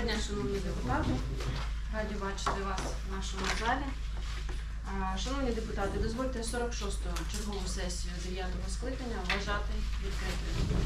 Доброго дня, шановні депутати. Раді бачити вас в нашому залі. Шановні депутати, дозвольте 46-ту чергову сесію 9-го скликання вважати відкритою.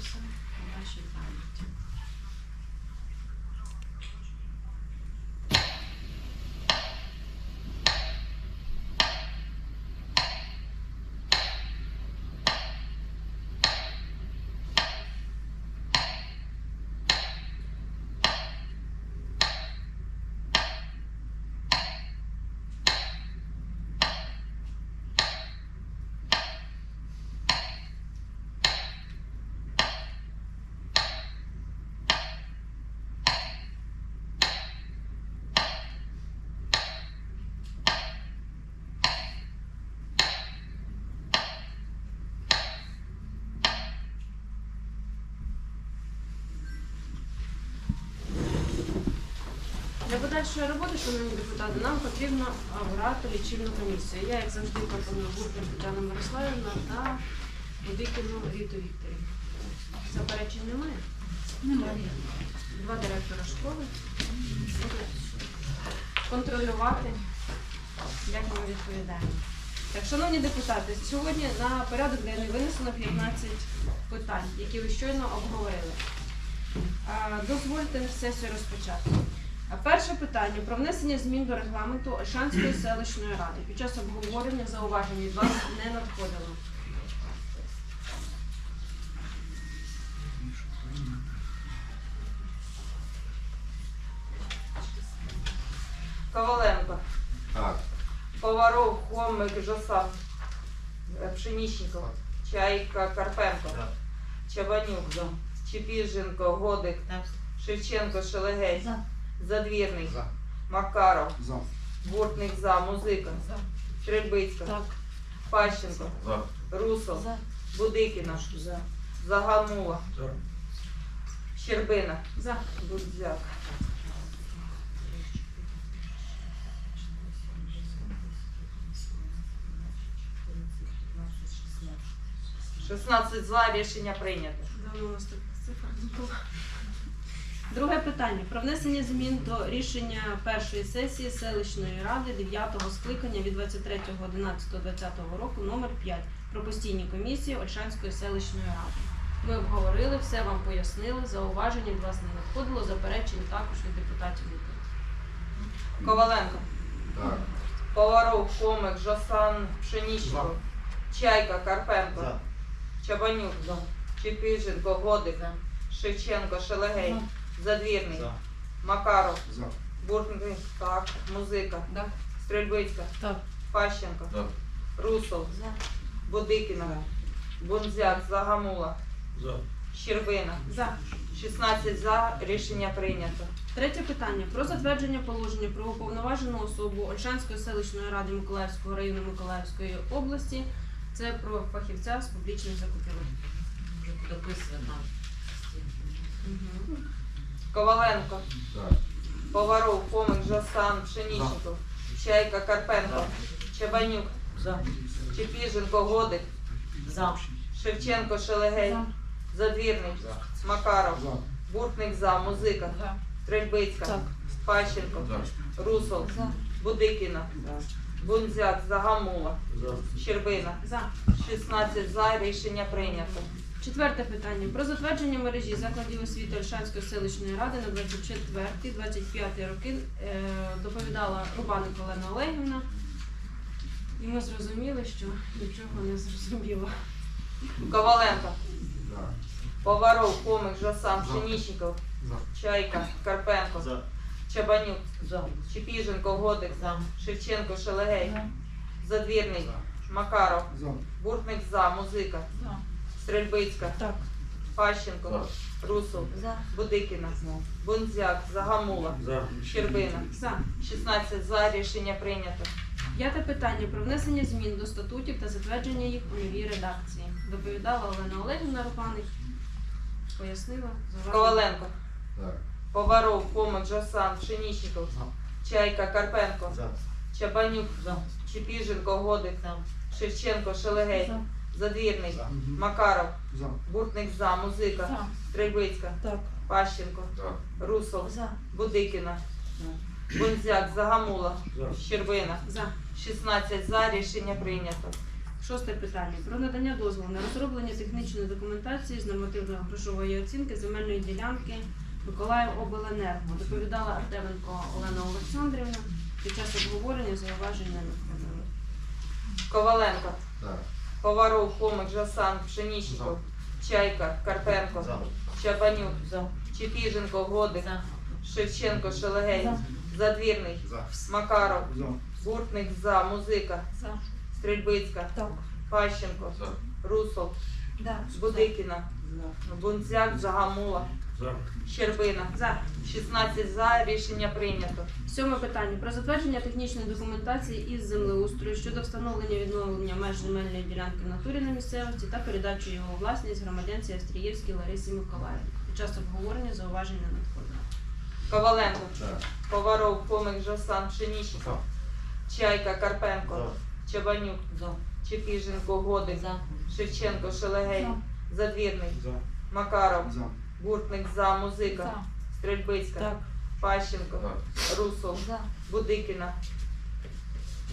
我们学校。Для подальшої роботи, шановні депутати, нам потрібно обрати лічильну комісію. Я, як завжди, пропоную Буркін Тетяну Мирославівну та Будикіну Ріту Вікторівну. Заперечень немає? Немає. Два директора школи будуть контролювати, як ми відповідаємо. Так, шановні депутати, сьогодні на порядок денний винесено 15 питань, які ви щойно обговорили. Дозвольте сесію розпочати. А Перше питання про внесення змін до регламенту Ольшанської селищної ради. Під час обговорення зауважень від вас не надходило. Коваленко, Так. Поваров, Хомик, Жосан, Е, Пшенічников, Чайка, Карпенко, За. Чабанюк, Чепіженко, Годик, Шевченко, Шелегей, За. Задвірний, За. Макаров, За. Буртник за, Музика, Стрельбицька, Так. Пащенко, За. Русов, За. Будикіна, Загамула, За. Щербина, За. Будзяк. Шістнадцять за рішення прийнято. Давно у нас таких цифр не було. Друге питання. Про внесення змін до рішення першої сесії селищної ради 9-го скликання від 23.11.2020 року номер 5 про постійні комісії Ольшанської селищної ради. Ми обговорили, все вам пояснили, зауважень від вас не надходило, заперечень також від депутатів не було. Коваленко, Так. Поваров, Хомик, Жосан, Пшенічников, Чайка, Карпенко, Чабанюк, Чепіженко, Годик, Шевченко, Шелегей, Задвірний, Макаров, За. Буртник, так, Музика, Да. Стрельбицька, Так. Пащенко, За. Русов, За. Будикіна, Бунзяк, Загамула, За. Щербина. За. 16 за. Рішення прийнято. Третє питання про затвердження положення про уповноважену особу Ольшанської селищної ради Миколаївського району Миколаївської області. Це про фахівця з публічних закупівель. Дописано там. Коваленко, За. Поваров, Хомик, Жасан, Пшенічников, Чайка, Карпенко, Чабанюк, За. Чепіженко, Годик, За. Шевченко, Шелегей, Задвірник, Макаров, За. Буртник за, Музика, За. Стрельбицька, Так. Пащенко, За. Русол, Будикіна, Бунзяк, Загамула, Щербина. За. 16 за. Рішення прийнято. Четверте питання про затвердження мережі закладів освіти Ольшанської селищної ради на 24-25 роки. Е, доповідала Рубаник Олена Олегівна. І ми зрозуміли, що нічого не зрозуміло. Коваленко. Поваров, Хомик, Жасан, За. Пшенічников, Чайка, Карпенко, За. Чабанюк, За. Чепіженко, Годик, За. Шевченко, Шелегей, За. Задвірний, Макаров, За. Буртник за, Музика, За. Стрельбицька, Так. Пащенко, Русул, За. Будикіна, Бунзяк, Загамула, За. Щербина. За. 16 за. Рішення прийнято. П'яте питання про внесення змін до статутів та затвердження їх у новій редакції. Доповідала Олена Олегівна Рубаник. Пояснила. зауваження. Коваленко, За. Поваров, Хомик, Жасан, Пшенічников, Чайка, Карпенко, За. Чабанюк, За. Чепіженко, Годик, За. Шевченко, Шелегей, Задвірний, За. Макаров, За. Буртник за, Музика, За. Стрельбицька, Так. Пащенко, За. Русол, За. Будикіна, Бунзяк, Загамула, За. Щербина. За. 16 за. Рішення прийнято. Шосте питання про надання дозволу на розроблення технічної документації з нормативної грошової оцінки земельної ділянки Миколаїв Обленерго. Доповідала Артеменко Олена Олександрівна. Під час обговорення зауваження. Коваленко, За. Поваров, Хомик, Жасан, Пшенічников, Чайка, Карпенко. Чабанюк, Чепіженко, Годик, За. Шевченко, Шелегей, За. Задвірний, За. Макаров, За. Буртник за, Музика, За. Стрельбицька, Так. Пащенко, За. Русол, Да. Будикіна, Бунцяк, Загамула, За. Щербина. За. 16 за. Рішення прийнято. Сьоме питання про затвердження технічної документації із землеустрою щодо встановлення відновлення меж земельної ділянки в натурі на місцевості та передачі його у власність громадянці Австрієвській Ларисі Миколаївні. Під час обговорення зауваження не надходило. Коваленко, За. Поваров, Хомик, Жасан, Пшенічников, Чайка, Карпенко, Чабанюк, За. Чепіженко, Годик, За. Шевченко, Шелегей, Задвірний, За. Макаров, За. Буртник за, Музика, Стрельбицька, Так. Пащенко, За. Русол, За. Будикіна,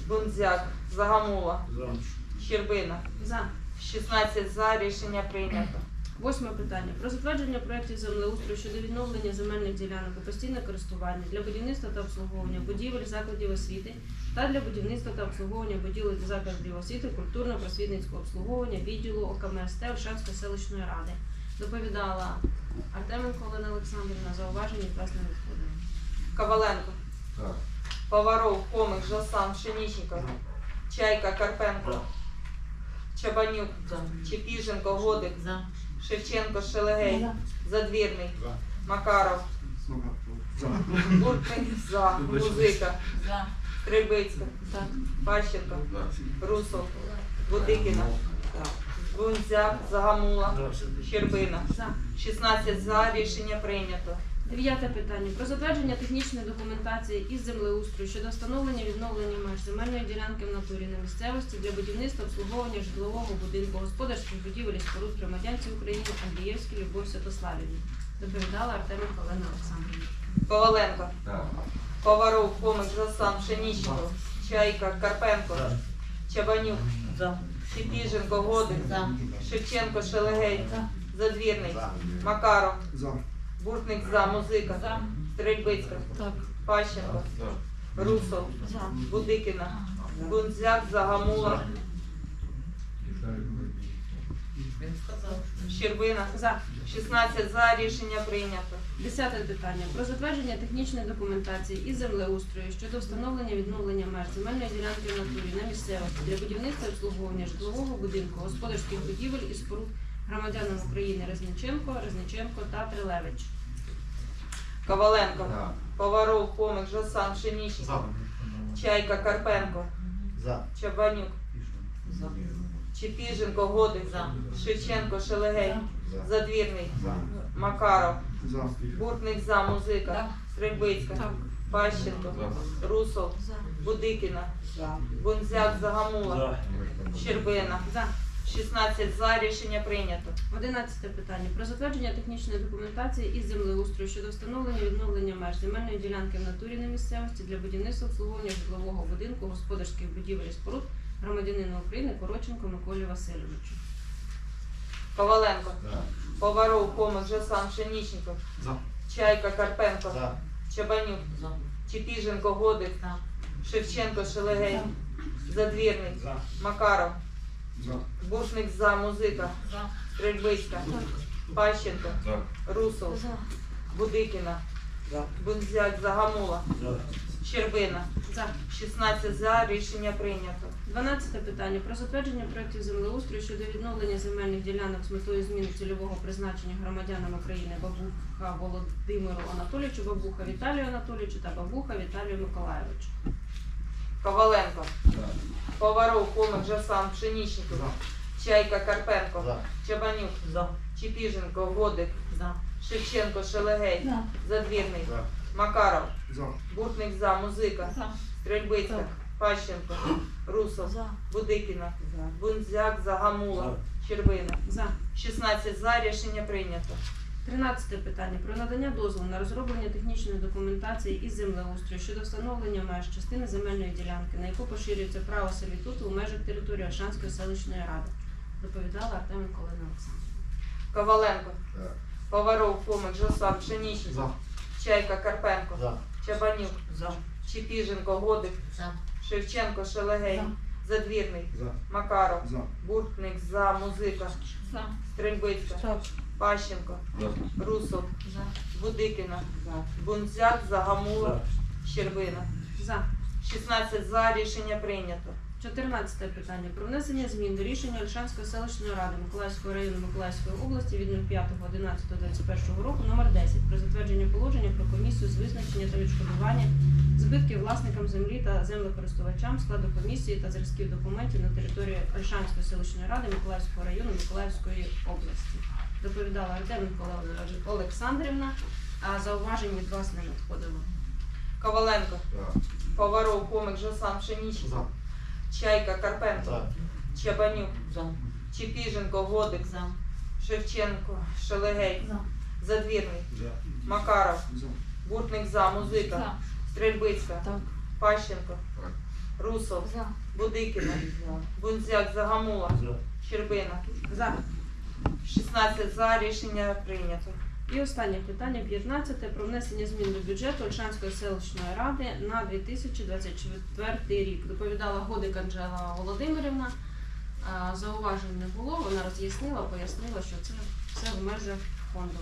Бунзяк, Загамула, За. Щербина. За. 16 за. Рішення прийнято. Восьме питання про затвердження проєктів землеустрою щодо відновлення земельних ділянок у постійне користування для будівництва та обслуговування будівель закладів освіти та для будівництва та обслуговування будівель закладів освіти культурно-просвітницького обслуговування відділу ОКМСТ Ольшанської селищної ради. Доповідала Артеменко Олена Олександрівна зауваження власне відходили. Коваленко, За. Поваров, Хомик, Жасан, Пшенічников, Чайка, Карпенко, Чабанюк, За. Чепіженко, Годик, За. Шевченко, Шелегей, Задвірний, За. Макаров, За. За, Музика, За. Стрельбицька, Пащенко. Русов, Будикіна, Бунзяк, Загамула, Щербина. 16 за. Рішення прийнято. Дев'яте питання про затвердження технічної документації із землеустрою щодо встановлення відновлення меж земельної ділянки в натурі на місцевості для будівництва обслуговування житлового будинку господарських будівель і споруд громадянці України Андрієвській Любов Святославівні. Доповідала Артеменко Олена Олександрівна. Коваленко. Поваров, Хомик, Жасан, Пшенічников, Чайка, Карпенко, Чабанюк, За. Чепіженко, Годик, За. Шевченко, Шелегей, За. Задвірний, За. Макаров, За. Буртник за, Музика, За. Стрельбицька, Так. Пащенко, За. Русов, За. Будикіна, Бунзяк, Загамула, Він сказав. Щербина. За. 16 за. Рішення прийнято. Десяте питання про затвердження технічної документації із землеустрою щодо встановлення відновлення меж земельної ділянки в натурі на місцевості для будівництва і обслуговування житлового будинку, господарських будівель і споруд громадянам України Резниченко, Резниченко та Трилевич. Коваленко, За. Поваров, Хомик, Жасан, Пшенічников, Чайка, Карпенко, За. Чабанюк, За. Чепіженко, Годик, За. Шевченко, Шелегей, Задвірний, За. Макаров, За. Буртник за, Музика, Стрельбицька, Так. Пащенко, Русов, Будикіна, Бунзяк, Загамула, Щербина. За. 16 за, рішення прийнято. Одинадцяте питання. Про затвердження технічної документації із землеустрою щодо встановлення і відновлення меж земельної ділянки в натурі на місцевості для будівництва обслуговування житлового будинку, господарських будівель і споруд громадянина України Короченко Миколі Васильовичу. Коваленко, За. Поваров, Хомик, Жасан, Пшенічников, За. Чайка, Карпенко, За. Чабанюк, За. Чепіженко, Годик, За. Шевченко, Шелегей, Задвірний, За. Макаров, За. Буртник за, Музика, За. Стрельбицька, Пащенко, Русов, Будикіна, Бунзяк, Загамула, Щербина. За. 16 за, рішення прийнято. Дванадцяте питання про затвердження проєктів землеустрою щодо відновлення земельних ділянок з метою зміни цільового призначення громадянам України Бабуха Володимиру Анатолійовичу, Бабуха Віталію Анатолійовичу та Бабуха Віталію Миколайовичу. Коваленко, За. Поваров, Хомик, Жасан, Пшенічников, Чайка, Карпенко, За. Чабанюк, За. Чепіженко, Годик, За. Шевченко, Шелегей, Задвірний, За. Макаров, За. Буртник за, Музика, Стрельбицька, Пащенко, Русов, Будикіна, Бунзяк, Загамула, Щербина. За. 16 за, рішення прийнято. Тринадцяте питання. Про надання дозволу на розроблення технічної документації із землеустрою щодо встановлення меж частини земельної ділянки, на яку поширюється право сервітуту у межах території Ольшанської селищної ради. Доповідала Артеменко Олена Олександрівна. Коваленко, За. Поваров, Хомик, Жосан, Пшенічников, За. Чайка, Карпенко, За. Чабанюк, За. Чепіженко, Годик, За. Шевченко, Шелегей, Задвірний, За. Макаров, За. Буртник за, Музика, Стрельбицька, Пащенко, Русов, За. Будикіна, Бунзяк, Загамула, Щербина. За. 16 за, рішення прийнято. 14 питання про внесення змін до рішення Ольшанської селищної ради Миколаївського району Миколаївської області від 05.11.21 року номер 10 про затвердження положення про комісію з визначення та відшкодування збитків власникам землі та землекористувачам складу комісії та зразків документів на території Ольшанської селищної ради Миколаївського району Миколаївської області. Доповідала Артеменко Олена Олександрівна, а зауважень від вас не надходило. Коваленко. Поваров, Хомик, Жосан, Пшенічник, За. Чайка, Карпенко, За. Чабанюк, За. Чепіженко, Годик, За. Шевченко, Шелегей, За. Задвірний, За. Макаров, За. Буртник за, Музика, Стрельбицька, Так. Пащенко. Русов, За. Будикіна, Бунзяк, Загамула, За. Щербина. За. 16 за, рішення прийнято. І останнє питання 15 про внесення змін до бюджету Ольшанської селищної ради на 2024 рік. Доповідала Годик Анжела Володимирівна. Зауважень не було. Вона роз'яснила, пояснила, що це все в межах фонду.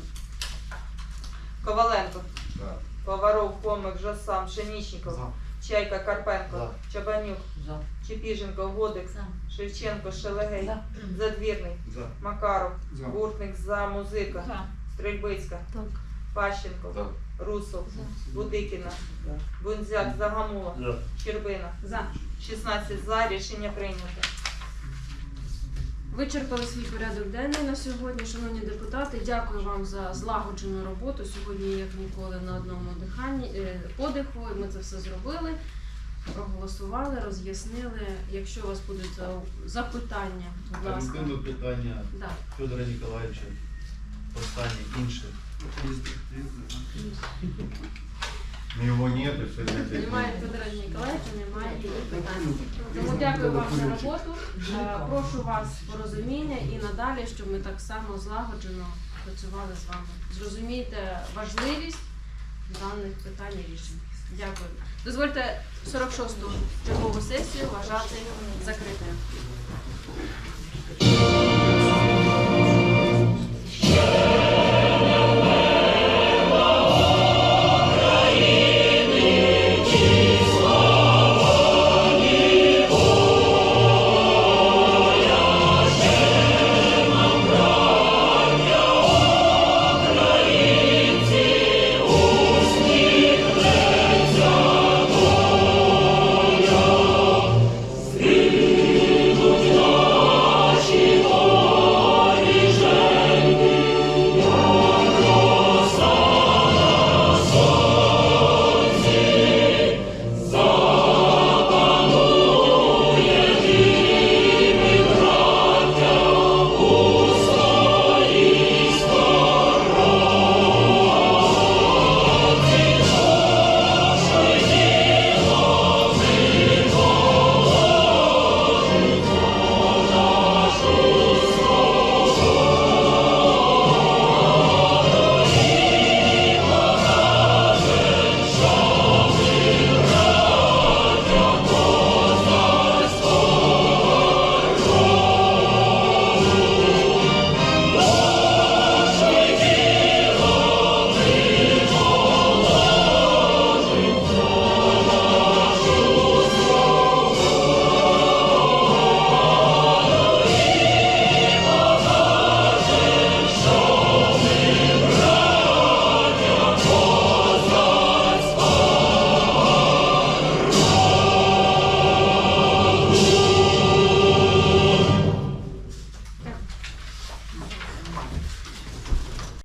Коваленко, За. Поваров, Хомик, Жасан, Пшенічников, За. Чайка, Карпенко, За. Чабанюк, За. Чепіженко, Годик, За. Шевченко, Шелегей, За. Задвірний, За. Макаров, За. Буртник за, Музика, За. Стрельбицька, Так. Пащенко, За. Русов, За. Будикіна, Бунзяк, Загамула, За. Щербина. За. 16 за, рішення прийнято. Вичерпали свій порядок денний на сьогодні, шановні депутати. Дякую вам за злагоджену роботу. Сьогодні, як ніколи, на одному диханні е, подиху. Ми це все зробили, проголосували, роз'яснили. Якщо у вас будуть за- запитання, будь ласка. Альбину питання Да. Федора Ніколаєвича. Останнє інше. Ну, Его нет, и все Немає Федора Ніколаєвича, немає і питань. Тому дякую вам за роботу. Е, Прошу вас порозуміння і надалі, щоб ми так само злагоджено працювали з вами. Зрозумійте важливість даних питань і рішень. Дякую. Дозвольте 46-ту чергову сесію вважати закритою.